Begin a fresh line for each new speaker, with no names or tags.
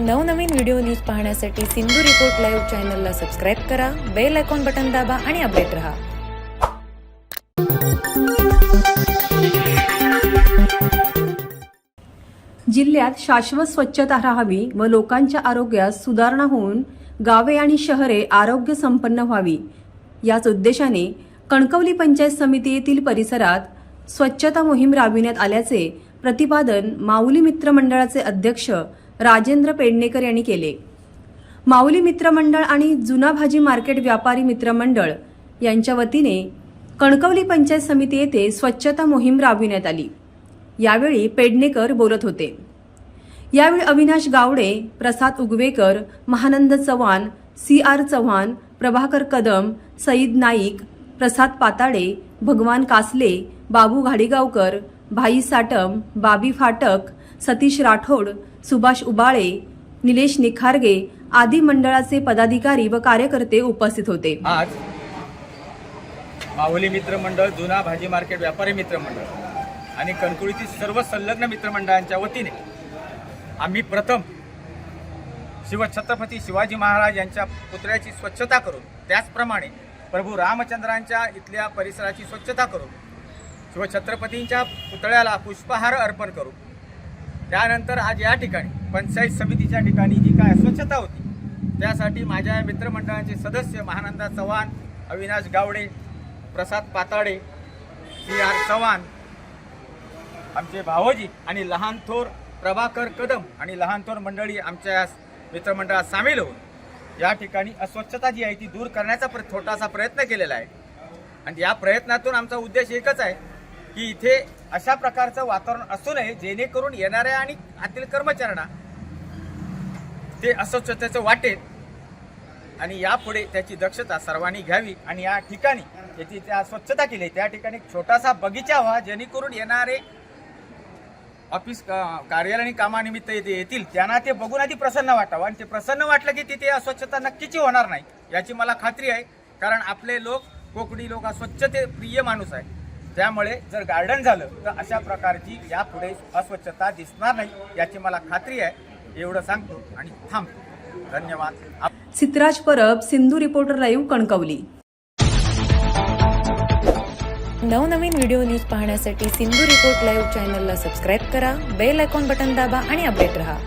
नवनवीन video news पाहण्यासाठी Sindhu report live चॅनलला सबस्क्राईब करा बेल आयकॉन बटन दाबा आणि अपडेट रहा.
जिल्ह्यात शाश्वत स्वच्छता राहावी व लोकांच्या आरोग्यात सुधारणा होऊन गावे आणि शहरे आरोग्य संपन्न व्हावी. याच उद्देशाने कणकवली पंचायत समिती येथील परिसरात स्वच्छता मोहीम राबविण्यात आल्याचे प्रतिपादन माऊली मित्र मंडळाचे अध्यक्ष राजेंद्र पेडणेकर यांनी केले. माऊली मित्रमंडळ आणि जुना भाजी मार्केट व्यापारी मित्रमंडळ यांच्या वतीने कणकवली पंचायत समिती येथे स्वच्छता मोहीम राबविण्यात आली. यावेळी पेडणेकर बोलत होते. यावेळी अविनाश गावडे प्रसाद उगवेकर महानंद चव्हाण सी आर चव्हाण प्रभाकर कदम सईद नाईक प्रसाद पाताडे भगवान कासले बाबू घाडीगावकर भाई साटम बाबी फाटक सतीश राठोड सुभाष उबाळे निलेश निखारगे आदी मंडळाचे पदाधिकारी व कार्यकर्ते उपस्थित होते.
आज माहुली मित्र मंडळ जुना भाजी मार्केट व्यापारी मित्र मंडळ आणि कणकुळीतील सर्व संलग्न मित्रमंडळांच्या वतीने आम्ही प्रथम शिवछत्रपती शिवाजी महाराज यांच्या पुतळ्याची स्वच्छता करून त्याचप्रमाणे प्रभू रामचंद्रांच्या इथल्या परिसराची स्वच्छता करून शिवछत्रपतींच्या पुतळ्याला पुष्पहार अर्पण करू त्यानंतर आज या ठिकाणी पंचायत समितीच्या ठिकाणी जी काय अस्वच्छता होती त्यासाठी माझ्या मित्रमंडळाचे सदस्य महानंदा चव्हाण अविनाश गावडे प्रसाद पाताडे सी आर चव्हाण आमचे भावोजी आणि लहान थोर प्रभाकर कदम आणि लहान थोर मंडळी आमच्या या मित्रमंडळात सामील होऊन या ठिकाणी अस्वच्छता जी आहे ती दूर करण्याचा प्र छोटासा प्रयत्न केलेला आहे. आणि या प्रयत्नातून आमचा उद्देश एकच आहे की इथे अशा प्रकारचं वातावरण असू नये जेणेकरून येणाऱ्या आणि आतील कर्मचाऱ्यांना ते अस्वच्छतेचं वाटेल. आणि यापुढे त्याची दक्षता सर्वांनी घ्यावी आणि या ठिकाणी याची त्या स्वच्छता केली त्या ठिकाणी छोटासा बगीचा व्हा जेणेकरून येणारे ऑफिस का- कार्यालय आणि कामानिमित्त येथे येतील. त्यांना ते बघून आधी प्रसन्न वाटावं. आणि ते प्रसन्न वाटलं की तिथे अस्वच्छता नक्कीच होणार नाही याची मला खात्री आहे. कारण आपले लोक कोकणी लोक हा स्वच्छते प्रिय माणूस आहे त्यामुळे जर गार्डन झालं तर अशा प्रकारची यापुढे अस्वच्छता दिसणार नाही याची मला खात्री आहे. एवढं सांगतो आणि थांबतो धन्यवाद.
Siddhraj Parab Sindhu reporter live Kankavli.
नवनवीन व्हिडिओ न्यूज पाहण्यासाठी सिंधू रिपोर्ट लाईव्ह चॅनलला सबस्क्राईब करा बेल आयकॉन बटन दाबा आणि अपडेट रहा.